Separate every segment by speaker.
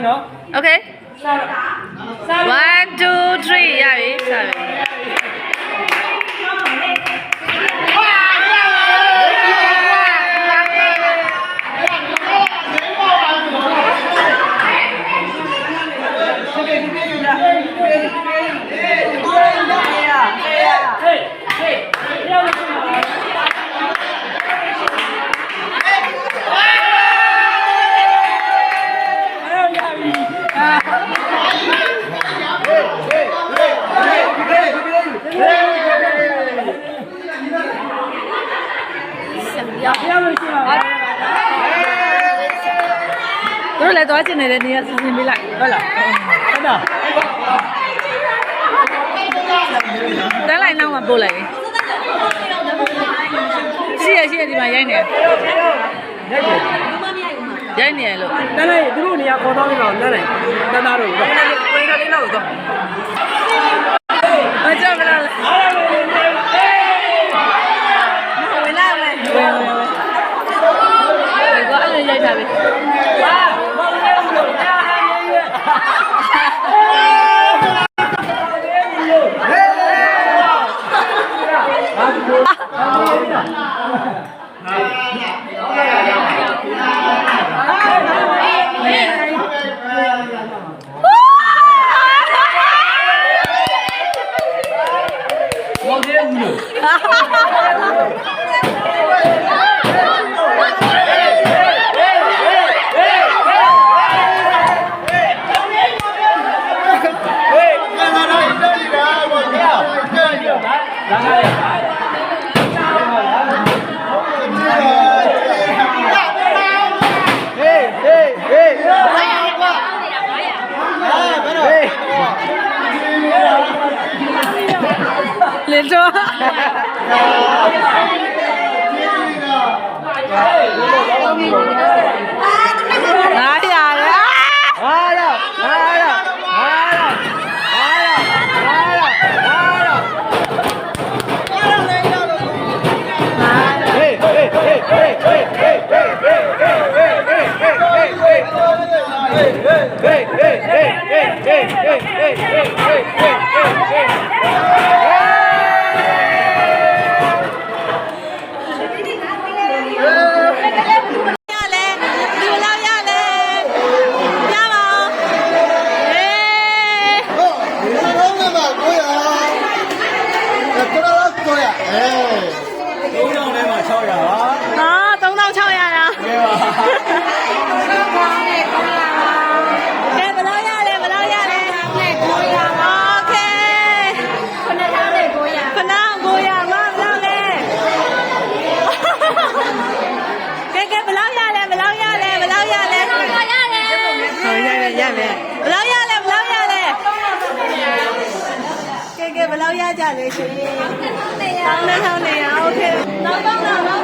Speaker 1: no?
Speaker 2: Okay.
Speaker 1: One, two, three. Yeah.
Speaker 2: တို့လည်းသွားချင်နေတဲ့နေရာဆောင်ပြင်ပေးလိုက်ဟုတ်လား
Speaker 1: ဟုတ်လား
Speaker 2: တန်းလိုက်နောက်မှာပို့လိုက်ရှိရရှိရဒီမှာရိုက်နေရိုက်နေရလို့
Speaker 1: တန်းလိုက်သူတို့နေရာခေါ်တော့ပြီးတော့တန်းလိုက်တန်းသားတို့
Speaker 2: ပဲပွဲကလေးလောက်တော့ Dale, dale. đến chưa đấy à đấy Hey! အဲ
Speaker 1: သုံးချောင်းထဲမှာ600ပါ
Speaker 2: ဟာ3600ရတာကဲဘ လောက်ရကြလဲရှင်1200 1200 okay နောက်တော့နောက်တော့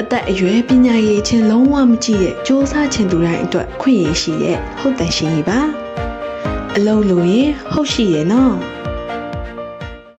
Speaker 3: အသက်အရွယ်ပညာရည်ချင်းလုံးဝမကြည့်ရဲ့စ조사ချင်သူတိုင်းအတွက်ခွင့်ရရှိရဲ့ဟုတ်တယ်ရှင်ပါအလုံးလို့ရင်ဟုတ်ရှိရဲ့နော်